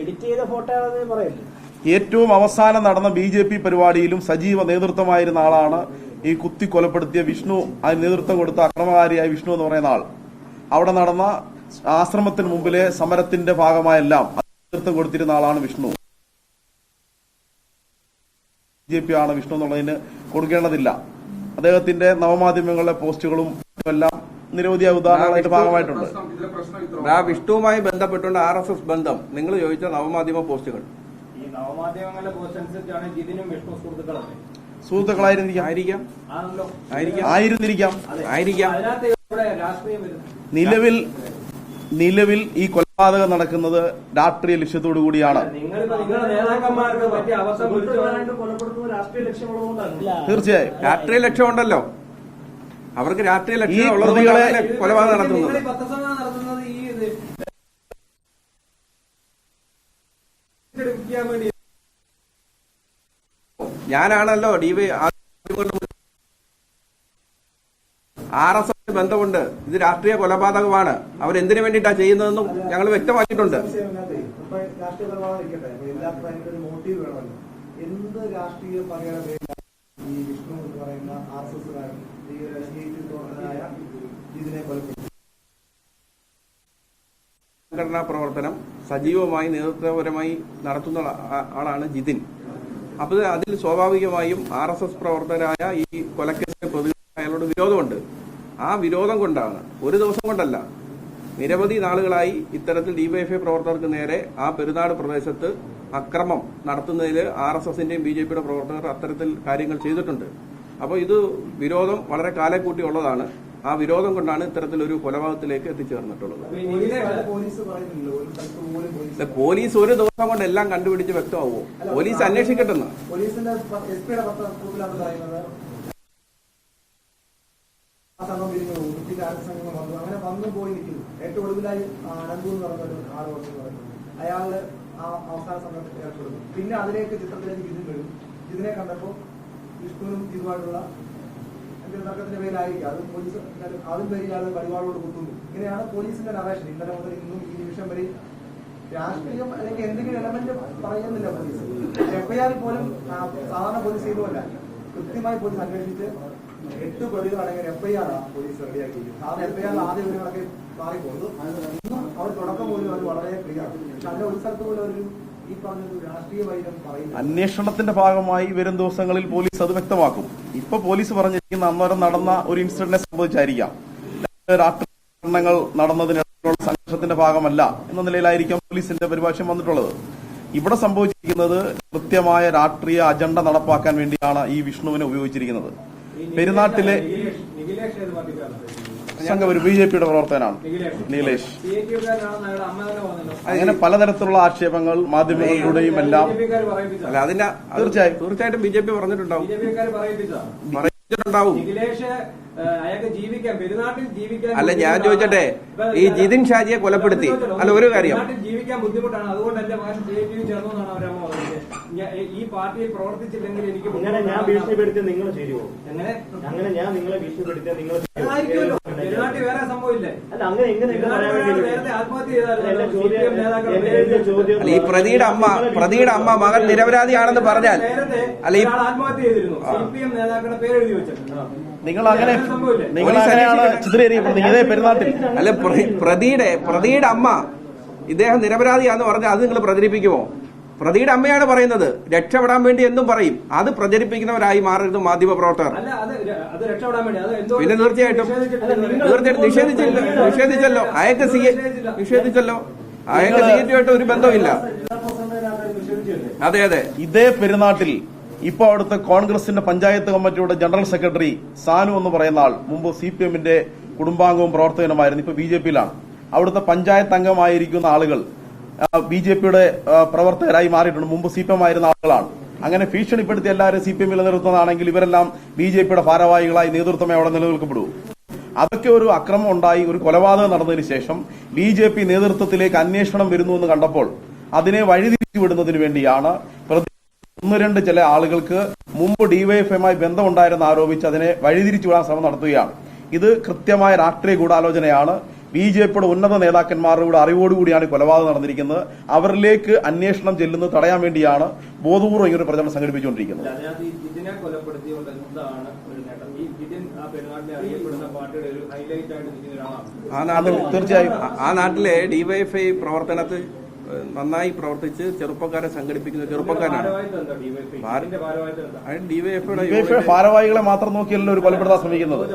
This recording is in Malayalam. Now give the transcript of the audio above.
എഡിറ്റ് ചെയ്ത ഫോട്ടോ ഏറ്റവും അവസാനം നടന്ന ബി ജെ പി പരിപാടിയിലും സജീവ നേതൃത്വമായിരുന്ന ആളാണ് ഈ കുത്തി കൊലപ്പെടുത്തിയ വിഷ്ണു. അതിന് നേതൃത്വം കൊടുത്ത അക്രമകാരിയായ വിഷ്ണു എന്ന് പറയുന്ന ആൾ. അവിടെ നടന്ന ആശ്രമത്തിന് മുമ്പിലെ സമരത്തിന്റെ ഭാഗമായെല്ലാം നേതൃത്വം കൊടുത്തിരുന്ന ആളാണ് വിഷ്ണു. ബി ജെ പി ആണ് വിഷ്ണു എന്നുള്ളതിന് കൊടുക്കേണ്ടതില്ല. അദ്ദേഹത്തിന്റെ നവമാധ്യമങ്ങളിലെ പോസ്റ്റുകളും എല്ലാം നിരവധി ഉദാഹരണങ്ങളുടെ ഭാഗമായിട്ടുണ്ട്. ആ വിഷ്ണുവുമായി ബന്ധപ്പെട്ടുള്ള ആർ എസ് എസ് ബന്ധം. നിങ്ങൾ ചോദിച്ച നവമാധ്യമ പോസ്റ്റുകൾ. ഈ നവമാധ്യമങ്ങളിലെ പോസ്റ്റ് അനുസരിച്ചാണ് ജിതിനും വിഷ്ണു സുഹൃത്തുക്കളല്ലേ സുഹൃത്തുക്കളായിരുന്നിരിക്കാം ആയിരിക്കാം. ആണല്ലോ. ആയിരിക്കാം. ആയിരുന്നിരിക്കാം. ആയിരിക്കാം. ഇവിടെ രാഷ്ട്രീയം വരുന്നു. നിലവിൽ നിലവിൽ ഈ കൊലപാതകം നടക്കുന്നത് രാഷ്ട്രീയ ലക്ഷ്യത്തോടു കൂടിയാണ്. തീർച്ചയായും. രാഷ്ട്രീയ ലക്ഷ്യമുണ്ടല്ലോ. അവർക്ക് രാഷ്ട്രീയ ലക്ഷ്യം കൊലപാതകം നടത്തുന്നത്. ഞാനാണല്ലോ ഡിവൈ ആർ എസ് എസ് ബന്ധമുണ്ട്. ഇത് രാഷ്ട്രീയ കൊലപാതകമാണ്. അവരെന്തിനു വേണ്ടിയിട്ടാണ് ചെയ്യുന്നതെന്നും ഞങ്ങൾ വ്യക്തമാക്കിയിട്ടുണ്ട്. എന്ത് രാഷ്ട്രീയ പറയാൻ ഈ വിഷ്ണു എന്ന് പറയുന്ന ആർ എസ് എസ്കാരൻ സംഘടനാ പ്രവർത്തനം സജീവമായി നേതൃത്വപരമായി നടത്തുന്ന ആളാണ് ജിതിൻ. അപ്പോൾ അതിൽ സ്വാഭാവികമായും ആർ എസ് എസ് പ്രവർത്തകരായ ഈ കൊലക്കേസിലെ പ്രതി അയാളോട് വിരോധമുണ്ട്. ആ വിരോധം കൊണ്ടാണ് ഒരു ദിവസം കൊണ്ടല്ല നിരവധി നാളുകളായി ഇത്തരത്തിൽ ഡിവൈഎഫ്ഐ പ്രവർത്തകർക്ക് നേരെ ആ പെരുന്നാട് പ്രദേശത്ത് അക്രമം നടത്തുന്നതിൽ ആർ എസ് എസിന്റെയും ബി ജെ പിയുടെ പ്രവർത്തകർ അത്തരത്തിൽ കാര്യങ്ങൾ ചെയ്തിട്ടുണ്ട്. അപ്പോൾ ഇത് വിരോധം വളരെ കാലം ഉള്ളതാണ്. ആ വിരോധം കൊണ്ടാണ് ഇത്തരത്തിലൊരു കൊലപാതകത്തിലേക്ക് എത്തിച്ചേർന്നിട്ടുള്ളത്. പോലീസ് ഒരു ദിവസം കൊണ്ട് എല്ലാം കണ്ടുപിടിച്ച് വ്യക്തമാവോ? പോലീസ് അന്വേഷിക്കട്ടെന്ന്? അങ്ങനെ വന്നു പോയി ഏറ്റവും ഒടുവിലായി അനന്തു എന്ന് പറഞ്ഞൊരു ആറ് അയാൾ ആ അവസാന സമയത്ത് ഏർപ്പെടുന്നു. പിന്നെ അതിലേക്ക് ചിത്രത്തിലേക്ക് ഇതിൽ വരും. ഇതിനെ കണ്ടപ്പോ വിഷ്ണുവിനും ഇതുമായിട്ടുള്ള എന്തെങ്കിലും തർക്കത്തിന്റെ പേരിലായിരിക്കും അത് പോലീസ് അതും പേരിൽ ഇയാൾ പരിപാടിയോട് കുത്തുന്നു ഇങ്ങനെയാണ് പോലീസിന്റെ നറേഷൻ ഇന്നലെ മുതൽ ഇന്നും ഈ നിമിഷം വരെ രാഷ്ട്രീയം അല്ലെങ്കിൽ എന്തെങ്കിലും എലമെന്റ് പറയുന്നില്ല പോലീസ്. എഫ്ഐആർ പോലും സാധാരണ പോലീസ് ചെയ്തുമല്ല കൃത്യമായി പോലീസ് അന്വേഷിച്ച് എട്ട് പ്രതികൾ അടങ്ങിയ എഫ്ഐആർ പോലീസ് റെഡിയാക്കിയിരിക്കുന്നത്. ആ എഫ്ഐആർ ആദ്യം ഇവരൊക്കെ മാറിപ്പോകുന്നു. ഇന്നും അവർ തുടക്കം പോലും അവർ വളരെ ക്ലിയർ പക്ഷെ അതിന്റെ ഒരു സ്ഥലത്ത് പോലും ഒരു അന്വേഷണത്തിന്റെ ഭാഗമായി വരും ദിവസങ്ങളിൽ പോലീസ് അത് വ്യക്തമാക്കും. ഇപ്പൊ പോലീസ് പറഞ്ഞിരിക്കുന്ന അന്നേരം നടന്ന ഒരു ഇൻസിഡന്റിനെ സംബന്ധിച്ചായിരിക്കാം. രാഷ്ട്രീയങ്ങൾ നടന്നതിനുള്ള സംഘർഷത്തിന്റെ ഭാഗമല്ല എന്ന നിലയിലായിരിക്കാം പോലീസിന്റെ പരിഭാഷം വന്നിട്ടുള്ളത്. ഇവിടെ സംഭവിച്ചിരിക്കുന്നത് കൃത്യമായ രാഷ്ട്രീയ അജണ്ട നടപ്പാക്കാൻ വേണ്ടിയാണ് ഈ വിഷ്ണുവിനെ ഉപയോഗിച്ചിരിക്കുന്നത്. പെരുന്നാട്ടിലെ നിഖിലേഷ് നിഖിലേഷ് ഏത് പാർട്ടിക്കാരനാണ് സംഘം ഒരു ബി ജെ പിയുടെ പ്രവർത്തകനാണ്. നീലേഷ്. അങ്ങനെ പലതരത്തിലുള്ള ആക്ഷേപങ്ങൾ മാധ്യമങ്ങളിലൂടെയും എല്ലാം. അല്ല അതിന്റെ അത് തീർച്ചയായും. തീർച്ചയായിട്ടും ബി ജെ പി പറഞ്ഞിട്ടുണ്ടാവും. പറഞ്ഞിട്ടുണ്ടാവും. അയാൾക്ക് ജീവിക്കാൻ പെരുന്നാട്ടിൽ ജീവിക്കാൻ അല്ല, ഞാൻ. ചോദിച്ചട്ടെ, ഈ ജിതിൻ ഷാജിയെ കൊലപ്പെടുത്തി. അല്ല, ഒരു കാര്യം. ജീവിക്കാൻ ബുദ്ധിമുട്ടാണ്. അതുകൊണ്ട് എന്റെ മകൻ ജെ പി ചേർന്നു എന്നാണ് അവരമ്മ പറഞ്ഞത്. ഞാൻ- ഈ പാർട്ടിയിൽ പ്രവർത്തിച്ചില്ലെങ്കിൽ എനിക്ക് അങ്ങനെ ഞാൻ നിങ്ങൾ അങ്ങനെ ഞാൻ നിങ്ങളെ ഭീഷണിപ്പെടുത്തിയ നിങ്ങൾ പെരുന്നാട്ടിൽ വേറെ സംഭവമില്ലേ? അല്ല അങ്ങനെ എങ്ങനെ ആത്മഹത്യ ഈ പ്രതിയുടെ അമ്മ പ്രതിയുടെ അമ്മ മകൻ നിരപരാധിയാണെന്ന് പറഞ്ഞാൽ അല്ല ഈ ആത്മഹത്യ ചെയ്തിരുന്നു. സി പി എം നേതാക്കളുടെ പേര് എഴുതി വെച്ചിട്ടുണ്ട്. നിങ്ങൾ അങ്ങനെ? നിങ്ങൾ അങ്ങനെയാണ് ചിത്രീകരിക്കപ്പെടുന്നത് ഇതേ പെരുന്നാട്ടിൽ. അല്ല പ്ര- പ്രതിയുടെ പ്രതിയുടെ അമ്മ ഇദ്ദേഹം നിരപരാധിയാന്ന് പറഞ്ഞാൽ അത് നിങ്ങൾ പ്രചരിപ്പിക്കുമോ? പ്രതിയുടെ അമ്മയാണ് പറയുന്നത് രക്ഷപ്പെടാൻ വേണ്ടി എന്തും പറയും. അത് പ്രചരിപ്പിക്കുന്നവരായി മാറരുത് മാധ്യമ പ്രവർത്തകർ അല്ല അത് അത് രക്ഷപ്പെടാൻ വേണ്ടി അത് എന്തോ പിന്നെ തീർച്ചയായിട്ടും തീർച്ചയായിട്ടും നിഷേധിച്ചില്ല. നിഷേധിച്ചല്ലോ. അയക്ക് സി നിഷേധിച്ചല്ലോ. അയക്ക് സി ഒരു ബന്ധമില്ല അതെ അതെ. ഇതേ പെരുന്നാട്ടിൽ ഇപ്പൊ അവിടുത്തെ കോൺഗ്രസിന്റെ പഞ്ചായത്ത് കമ്മിറ്റിയുടെ ജനറൽ സെക്രട്ടറി സാനു എന്ന് പറയുന്ന ആൾ മുമ്പ് സി പി എമ്മിന്റെ കുടുംബാംഗവും പ്രവർത്തകനുമായിരുന്നു ഇപ്പൊ ബി ജെ പിയിലാണ്. അവിടുത്തെ പഞ്ചായത്ത് അംഗമായിരിക്കുന്ന ആളുകൾ ബി ജെ പിയുടെ പ്രവർത്തകരായി മാറിയിട്ടുണ്ട്. മുമ്പ് സി പി എം ആയിരുന്ന ആളുകളാണ്. അങ്ങനെ ഭീഷണിപ്പെടുത്തി എല്ലാവരും സി പി എം നിലനിർത്തുന്നതാണെങ്കിൽ ഇവരെല്ലാം ബി ജെ പിയുടെ ഭാരവാഹികളായി നേതൃത്വമേ അവിടെ നിലനിൽക്കപ്പെടൂ. അതൊക്കെ ഒരു അക്രമം ഉണ്ടായി ഒരു കൊലപാതകം നടന്നതിന് ശേഷം ബി ജെ പി നേതൃത്വത്തിലേക്ക് അന്വേഷണം വരുന്നു എന്ന് കണ്ടപ്പോൾ അതിനെ വഴിതിരിച്ചു വിടുന്നതിന് വേണ്ടിയാണ് ഒന്ന് രണ്ട് ചില ആളുകൾക്ക് മുമ്പ് ഡിവൈഎഫ്ഐയുമായി ബന്ധമുണ്ടായിരുന്ന ആരോപിച്ച് അതിനെ വഴിതിരിച്ചു വിടാൻ ശ്രമം നടത്തുകയാണ്. ഇത് കൃത്യമായ രാഷ്ട്രീയ ഗൂഢാലോചനയാണ്. ബി ജെ പിയുടെ ഉന്നത നേതാക്കന്മാരുടെ അറിവോടുകൂടിയാണ് കൊലപാതകം നടന്നിരിക്കുന്നത്. അവരിലേക്ക് അന്വേഷണം ചെല്ലുന്നത് തടയാൻ വേണ്ടിയാണ് ബോധപൂർവം ഈ ഒരു പ്രചരണം സംഘടിപ്പിച്ചുകൊണ്ടിരിക്കുന്നത് ആ പെരുന്നാട്ടിലെ അറിയപ്പെടുന്ന പാർട്ടിയുടെ ഒരു ഹൈലൈറ്റ് ആയിട്ട് നിൽക്കുന്ന ആ നാട്ടിൽ തീർച്ചയായും. ആ- നാട്ടിലെ ഡിവൈഎഫ്ഐ പ്രവർത്തനത്തിൽ നന്നായി പ്രവർത്തിച്ച് ചെറുപ്പക്കാരെ സംഘടിപ്പിക്കുന്ന ചെറുപ്പക്കാരാണ് ഭാരവാഹികളെ മാത്രം നോക്കിയല്ലോ ഒരു കൊലപ്പെടുത്താൻ ശ്രമിക്കുന്നത്.